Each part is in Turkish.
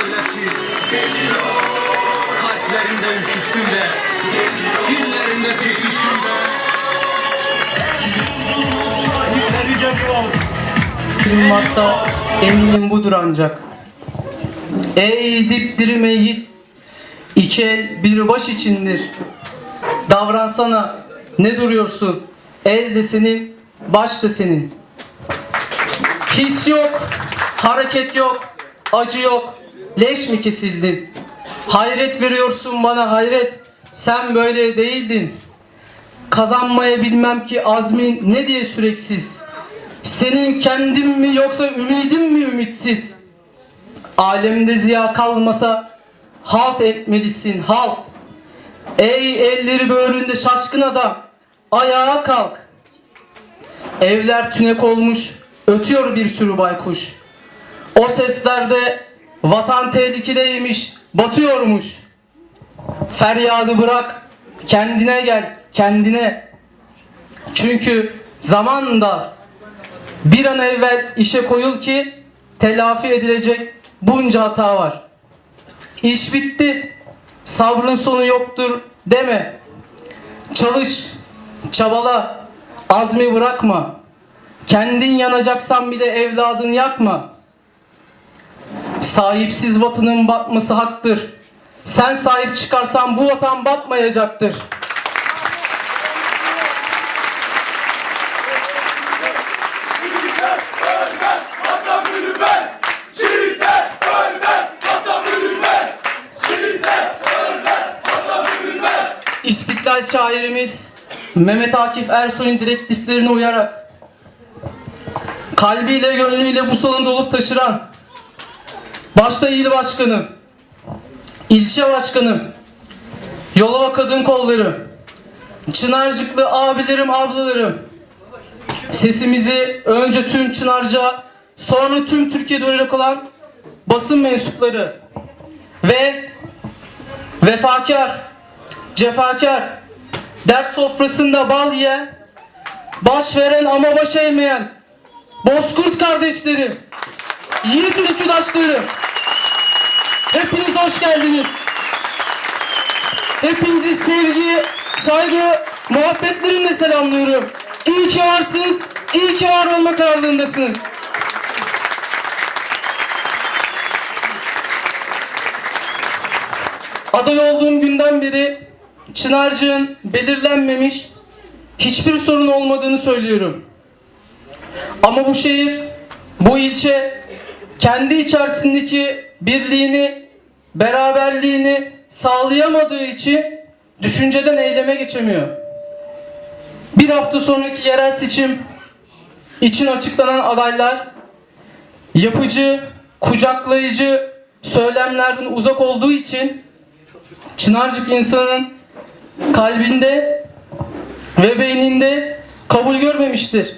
nöbetçi Kalplerinde ülküsüyle Dillerinde türküsüyle Sahipleri geliyor Kim varsa eminim budur ancak. Ey dipdirim yiğit, iki el bir baş içindir. Davransana, ne duruyorsun? El de senin, baş da senin. His yok, hareket yok, acı yok. Leş mi kesildin? Hayret veriyorsun bana hayret. Sen böyle değildin. Kazanmaya bilmem ki azmin ne diye süreksiz. Senin kendin mi yoksa ümidin mi ümitsiz? Alemde ziya kalmasa halt etmelisin halt. Ey elleri böğründe şaşkın adam ayağa kalk. Evler tünek olmuş ötüyor bir sürü baykuş. O seslerde vatan tehlikedeymiş batıyormuş. Feryadı bırak kendine gel kendine. Çünkü zaman dar. Bir an evvel işe koyul ki telafi edilecek bunca hata var. İş bitti. Sabrın sonu yoktur deme. Çalış, çabala, azmi bırakma. Kendin yanacaksan bile evladını yakma. Sahipsiz vatanın batması haktır. Sen sahip çıkarsan bu vatan batmayacaktır. İstiklal şairimiz Mehmet Akif Ersoy'un direktiflerine uyarak kalbiyle gönlüyle bu salonu dolup taşıran başta il başkanım, ilçe başkanım, Yolova kadın kolları, Çınarcıklı abilerim ablalarım. Sesimizi önce tüm Çınarca sonra tüm Türkiye'de duyuracak olan basın mensupları ve vefakar, cefakar, dert sofrasında bal yiyen, baş veren ama baş eğmeyen, bozkurt kardeşlerim, yiğit ülküdaşlarım, hepiniz hoş geldiniz. Hepinizi sevgi, saygı, muhabbetlerimle selamlıyorum. İyi ki varsınız, iyi ki var olma kararlılığındasınız. Aday olduğum günden beri Çınarcık'ın belirlenmemiş hiçbir sorun olmadığını söylüyorum. Ama bu şehir, bu ilçe kendi içerisindeki birliğini, beraberliğini sağlayamadığı için düşünceden eyleme geçemiyor. Bir hafta sonraki yerel seçim için açıklanan adaylar yapıcı, kucaklayıcı söylemlerden uzak olduğu için Çınarcık insanın kalbinde ve beyninde kabul görmemiştir.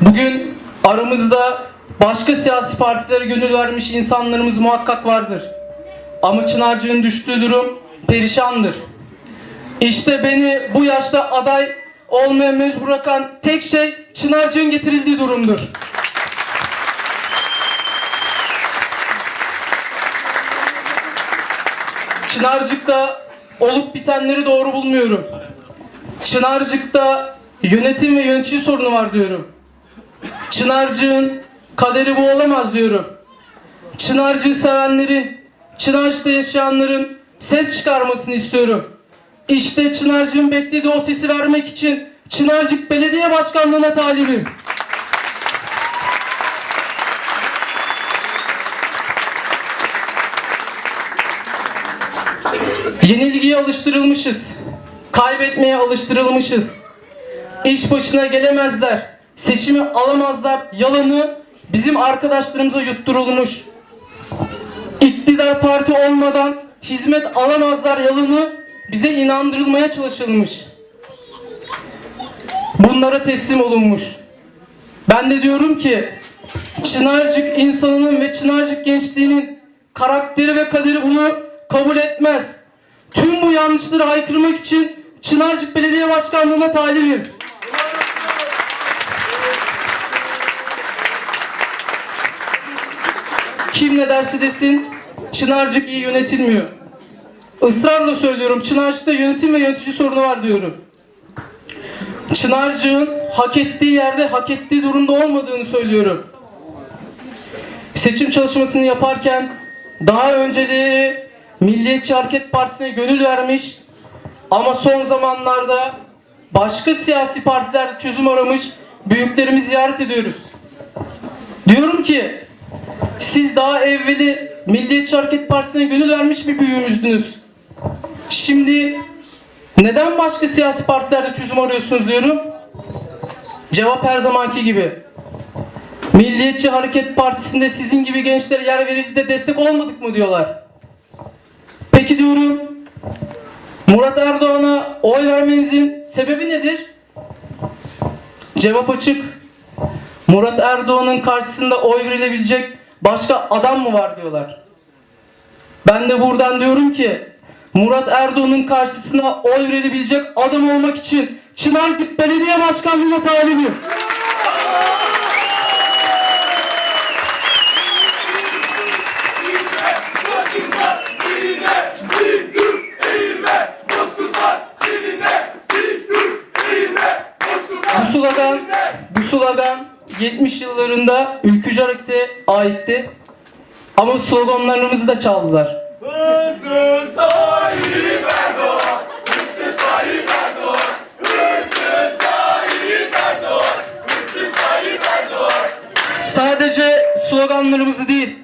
Bugün aramızda başka siyasi partilere gönül vermiş insanlarımız muhakkak vardır. Ama Çınarcık'ın düştüğü durum perişandır. İşte beni bu yaşta aday olmaya mecbur bırakan tek şey Çınarcık'ın getirildiği durumdur. Çınarcık'ta olup bitenleri doğru bulmuyorum. Çınarcık'ta yönetim ve yönetici sorunu var diyorum. Çınarcık'ın kaderi bu olamaz diyorum. Çınarcık'ı sevenlerin, Çınarcık'ta yaşayanların ses çıkarmasını istiyorum. İşte Çınarcık'ın beklediği o sesi vermek için Çınarcık Belediye Başkanlığı'na talibim. Yenilgiye alıştırılmışız. Kaybetmeye alıştırılmışız. İş başına gelemezler. Seçimi alamazlar. Yalanı bizim arkadaşlarımıza yutturulmuş. İktidar parti olmadan hizmet alamazlar yalanı bize inandırılmaya çalışılmış. Bunlara teslim olunmuş. Ben de diyorum ki Çınarcık insanının ve Çınarcık gençliğinin karakteri ve kaderi bunu kabul etmez. Tüm bu yanlışları haykırmak için Çınarcık Belediye Başkanlığı'na talibim. Kim ne derse desin Çınarcık iyi yönetilmiyor. Israrla söylüyorum Çınarcık'ta yönetim ve yönetici sorunu var diyorum. Çınarcık'ın hak ettiği yerde hak ettiği durumda olmadığını söylüyorum. Seçim çalışmasını yaparken daha önceleri Milliyetçi Hareket Partisi'ne gönül vermiş ama son zamanlarda başka siyasi partiler çözüm aramış büyüklerimizi ziyaret ediyoruz. Diyorum ki siz daha evveli Milliyetçi Hareket Partisi'ne gönül vermiş bir büyüğümüzdünüz. Şimdi neden başka siyasi partilerde çözüm arıyorsunuz diyorum. Cevap her zamanki gibi. Milliyetçi Hareket Partisi'nde sizin gibi gençlere yer verildi de destek olmadık mı diyorlar. Peki diyorum Murat Erdoğan'a oy vermenizin sebebi nedir? Cevap açık. Murat Erdoğan'ın karşısında oy verilebilecek başka adam mı var diyorlar. Ben de buradan diyorum ki Murat Erdoğan'ın karşısına oy verilebilecek adam olmak için Çınarcık Belediye Başkanlığı'na talibim. Bu slogan, bu slogan 70 yıllarında ülkücü harekete aitti. Ama sloganlarımızı da çaldılar. Hırsız sahip Erdoğan Hırsız sahip Erdoğan Hırsız sahip Erdoğan Hırsız sahip Erdoğan Sadece sloganlarımızı değil,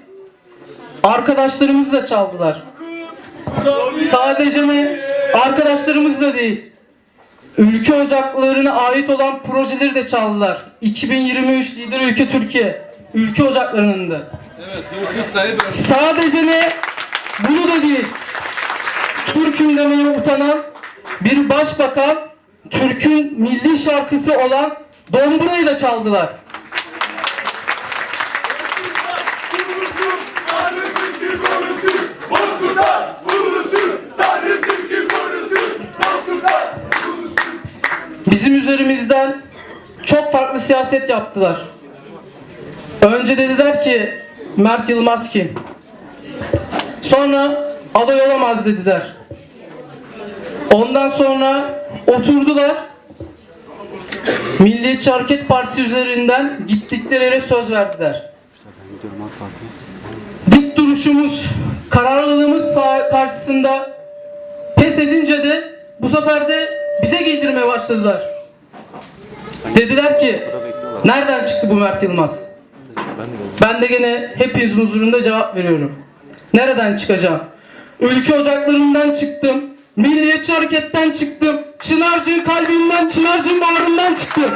arkadaşlarımızı da çaldılar. Sadece mi? Arkadaşlarımız da değil. Ülke ocaklarına ait olan projeleri de çaldılar. 2023 lider ülke Türkiye. Ülke ocaklarının da. Evet, hırsız Sadece ne? Bunu da değil. Türk'üm demeye utanan bir başbakan Türk'ün milli şarkısı olan Dombura'yı da çaldılar. Bizim üzerimizden çok farklı siyaset yaptılar. Önce dediler ki Mert Yılmaz kim? Sonra aday olamaz dediler. Ondan sonra oturdular. Milliyetçi Hareket Partisi üzerinden gittikleri yere söz verdiler. Dik duruşumuz, kararlılığımız karşısında pes edince de bu sefer de bize giydirmeye başladılar. Dediler ki nereden çıktı bu Mert Yılmaz? Ben de gene hepinizin huzurunda cevap veriyorum. Nereden çıkacağım? Ülke ocaklarından çıktım. Milliyetçi hareketten çıktım. Çınarcık'ın kalbinden, Çınarcık'ın bağrından çıktım.